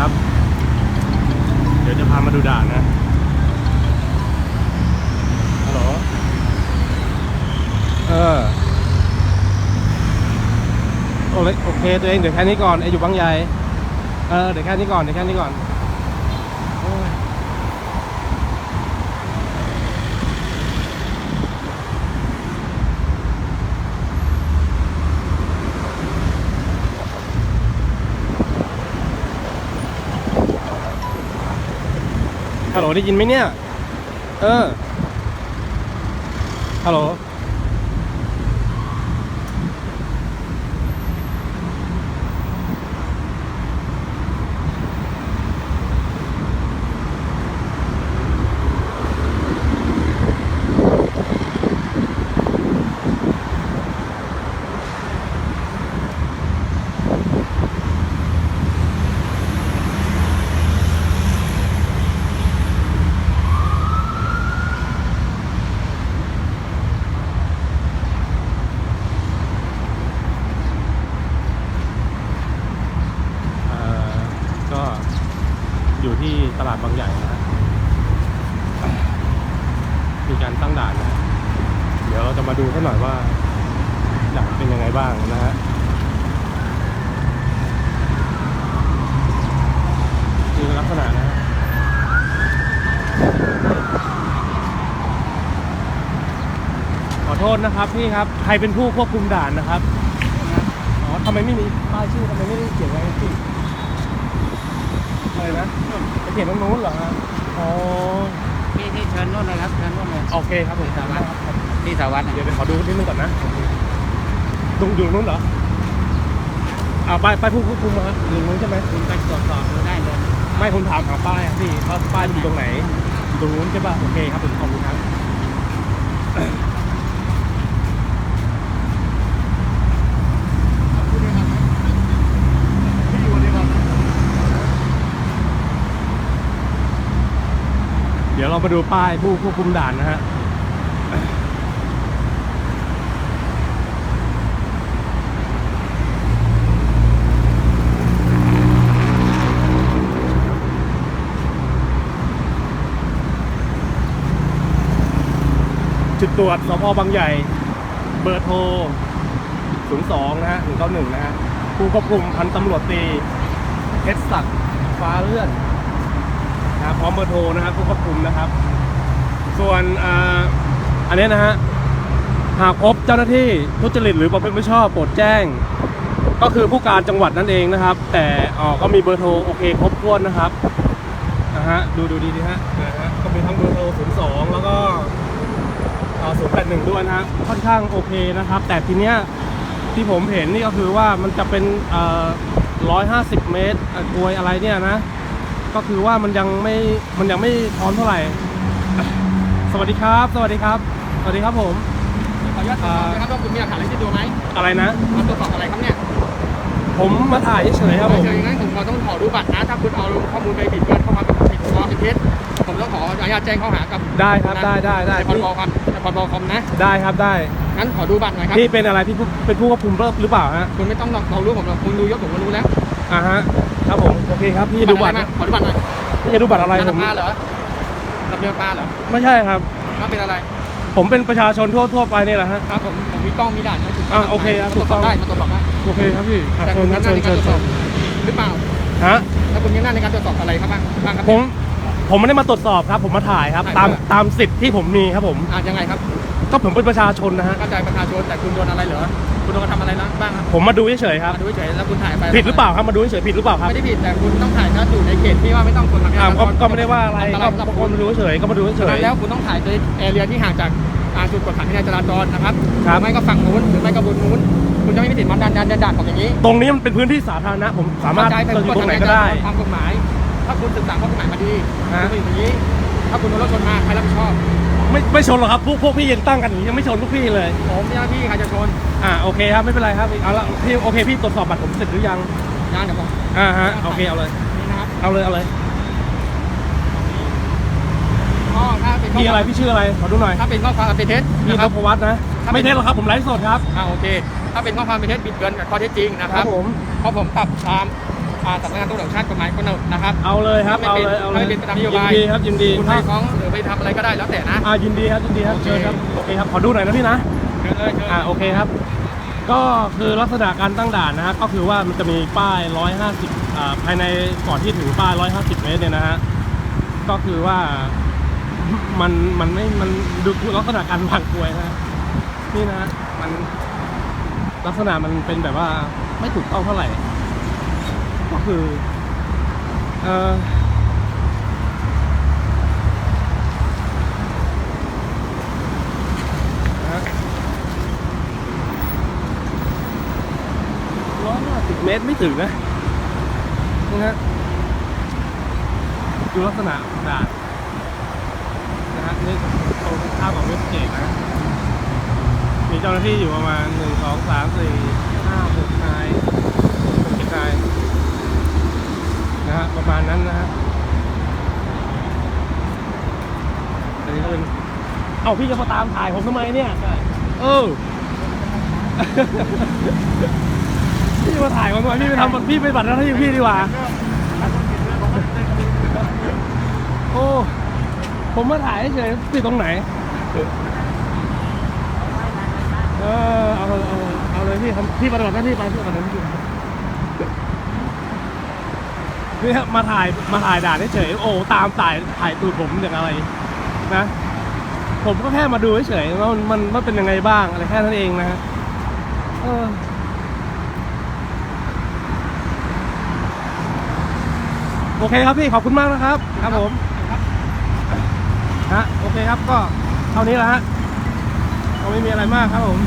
ครับ เดี๋ยวจะพามาดูด่านนะฮัลโหลเออโอเคตัวเองเดี๋ยวแค่นี้ก่อนไออยู่บางใหญ่เออเดี๋ยวแค่นี้ก่อนเดี๋ยวแค่นี้ก่อน ฮัลโหลได้ยินไหมเนี่ย เออ ฮัลโหล เอ่อก็อยู่ที่ ตลาดบางใหญ่นะฮะมีการตั้งด่านนะเดี๋ยวเราจะมาดูกันหน่อยว่าด่านเป็นยังไงบ้างนะฮะคือลักษณะนะฮะขอโทษนะครับพี่ครับใครเป็นผู้ควบคุมด่านนะครับอ๋อทำไมไม่มีป้ายชื่อทำไมไม่ได้เขียนไว้ที่ อะไรนะไปเขียนตรงนู้นเหรอฮะอ๋อพี่ที่เชิญนู่นเลยครับเชิญนู่นเลยโอเคครับผมที่สาวัตรที่สาวัตรเดี๋ยวไปขอดูนิดนึงก่อนนะตรงอยู่ตรงนู้นเหรออ่าป้ายป้ายผู้ควบคุมมาอยู่ตรงนู้นใช่ไหมคุณไปตรวจสอบดูได้เลยไม่ผมถามหาป้ายอะพี่ว่าป้ายอยู่ตรงไหนอยู่ตรงนู้นใช่ป่ะโอเคครับผมขอบคุณครับเดี๋ ยวเรามาดูป้ายผู้ควบคุมด่านนะฮะจุดตรวจสพบางใหญ่ เบอร์โทร 02 นะฮะ 191 นะฮะ ผู้ควบคุมพันตำรวจตรีเพชรศักดิ์ฟ้าเลื่อน นะครับพร้อมเบอร์โทรนะครับผู้ควบคุมนะครับ ส่วนอ,อันนี้นะฮะหากพบเจ้าหน้าที่ทุจริตหรือประพฤติไม่ชอบโปรดแจ้ง ก็คือผู้การจังหวัดนั่นเองนะครับ แต่ออก็มีเบอร์โทรโอเคครบถ้วนนะครับนะฮะดูดูดีดีฮะนะฮะก็มีทั้งเบอร์โทร02 แล้วก็ศูนย์แปดหนึ่งด้วยนะฮะค่อนข้างโอเคนะครับ แต่ทีเนี้ยที่ผมเห็นนี่ก็คือว่ามันจะเป็นร้อยห้าสิบเมตรกลวยอะไรเนี่ยนะ ก็คือว่ามันยังไม่มันยังไม่พร้อมเท่าไหร่ สวัสดีครับ สวัสดีครับ สวัสดีครับผมขออนุญาตตรวจสอบนะครับว่าคุณมีหลักฐานอะไรที่ตัวไหมอะไรนะมาตรวจสอบอะไรครับเนี่ยผมมาถ่ายเฉยๆครับผมเจออย่างนั้นผมขอต้องขอดูบัตรนะถ้าคุณเอาข้อมูลไปบิดเบือนเข้ามาเป็นผิดข้อเป็นเท็จผมต้องขออนุญาตแจ้งข้อหากับได้ครับได้ได้ได้ในพรบคอมในพรบคอมนะได้ครับได้ งั้นขอดูบัตรหน่อยครับพี่เป็นอะไรพี่ผู้เป็นผู้ควบคุมหรือเปล่าฮะคุณไม่ต้องลองรู้ผมหรอกคุณดูยศผมก็รู้แล้วอ่าฮะครับผมโอเคครับพี่ดูบัตรอะไรมาขอดูบัตรหน่อยพี่จะดูบัตรอะไรนัผมปลาเหรอรับเรือปลาเหรอไม่ใช่ครับว่าเป็นอะไร ผมเป็นประชาชนทั่วทั่วๆไปนี่แหละฮะครับผมผมมีกล้องมีด่านนะถูกอะโอเคครับมาตรวจสอบได้มาตรวจสอบได้โอเคครับพี่อะแต่เชิคุญณคมีรับหน้าเชิญในเชิการญตรวจเชิสอบญหรือเปล่าฮะถ้าคุณมีหน้าในการตรวจสอบอะไรครับบ้างบ้างครับผม ผมไม่ได้มาตรวจสอบครับ ผมมาถ่ายครับ ตามถ่ายเพื่อตามสิทธิ์ที่ผมมีครับผม อ่านยังไงครับก็ผมเป็นประชาชนนะฮะเข้าใจประชาชนแต่คุณโดนอะไรเหรอคุณโดนกระทำอะไรนะบ้างครับผมมาดูเฉยๆครับมาดูเฉยๆแล้วคุณถ่ายไปผิดหรือเปล่าครับมาดูเฉยๆผิดหรือเปล่าครับไม่ได้ผิดแต่คุณต้องถ่ายถ้าอยู่ในเขตที่ว่าไม่ต้องคนทำงาอ่านก็ก็ไม่ได้ว่าอะไรนตก็รายสำหรับก็คุณมาดูเฉยๆก็มาดูเฉฉะยนั้นแล้วคุณต้องถ่ายในแอเรียที่ห่างจากอ่าจุดกดขันวินัยจราจรนะครับครับหอไม่ก็ฝั่งนู้นหรือไม่ก็บนนู้นคุณจะไม่มีสิทธิ์มาดันดันดันดันของอย่างนี้ๆตรงนี้มันเป็นพื้นที่สาธารณะผมสามารถเข้ใจจะอยู่ตรงไหนก็ได้ตามกฎหมาย ถ้าคุณศึกษาข้อกฎหมายมาดีฮะ คุณเป็นอย่างนี้ ถ้าคุณโดนรถชนมาใครรับผิดชอบ ไม่ไม่ชนหรอกครับพวกพวกพี่ยังตั้งกันอย่างนี้ยังไม่ชนพวกพี่เลย ผมเจ้าหน้าที่ใครจะชนอ่าโอเคครับไม่เป็นไรครับเอาละพี่โอเคพี่ตรวจสอบบัตรผมเสร็จหรือยังยางเดี๋ยวผมอ่าฮะโอเคเอาเลยนี่นะครับเอาเลยเอาเลยข้อถ้าเป็นข้อพี่อะไรพี่ชื่ออะไรขอดูหน่อยถ้าเป็นข้อความอันเป็นเท็จพี่นะนครับพวัฒน์นะครับ ไม่เท็จหรอกครับผมไลฟ์สดครับ อ่าโอเค ถ้าเป็นข้อความเป็นเท็จบิดเบือนกับข้อเท็จจริงนะครับผมเพราะผมปรับตาม อ่อ่าสำนักงานตำรวจแห่งชาติกฎหมายกำหนดนะครับเอาเลยครับ เอาเลย เอาเลยไม่เป็นไปตามนโยบายยินดีครับ ยินดีคุณไปฟ้องหรือไปทำอะไรก็ได้แล้วแต่นะ อ่ายินดีครับ ยินดีครับโอเคเชิญครับ โอเคครับ ขอดูหน่อยนะพี่นะ เชิญเลยเชิญอ่า โอเคครับ ก็คือลักษณะการตั้งด่านนะฮะ ก็คือว่ามันจะมีป้าย 150 อ่า ภายในก่อนที่ถึงป้าย 150 เมตรเนี่ยนะฮะ ก็คือว่า มัน มันไม่ มันดูลักษณะการวางกลวยนะฮะนี่นะฮะมันลักษณะมันเป็นแบบว่าไม่ถูกต้องเท่าไหร่ก็ คือ เออนะฮะร้อยห้าสิบเมตรไม่ถึงนะนี่ฮะดูลักษณะด่านนะฮะนี่ตรงข้ามกับเว็บเกตนะ มีเจ้าหน้าที่อยู่ประมาณหนึ่งสองสามสี่ห้าหกนายหกเจ็ดนาย นะฮะประมาณนั้นนะฮะอันนี้ก็เป็นเอ้าพี่จะมาตามถ่ายผมทำไมเนี่ยเออพี่จะมาถ่ายผมทำไมพี่ไปทำพี่ไปบัตรหน้าที่พี่ดีกว่าโอ้ผมมาถ่ายเฉยๆติดตรงไหนเออเอาเอาเอาเอาเลยพี่ทำพี่ปฏิบัติหน้าที่ไปพี่ปฏิบัติหน้าที่ นี่ครับมาถ่ายมาถ่ายด่านเฉยโอ้ตามถ่ายถ่ายตูดผมอย่างอะไรนะ ผมก็แค่มาดูเฉยว่ามันมันมันเป็นยังไงบ้างอะไรแค่นั้นเองนะฮะเออโอเคครับพี่ขอบคุณมากนะครับ ครับผมฮะโอเคครับก็เท่านี้แหละฮะก็ไม่มีอะไรมากครับผม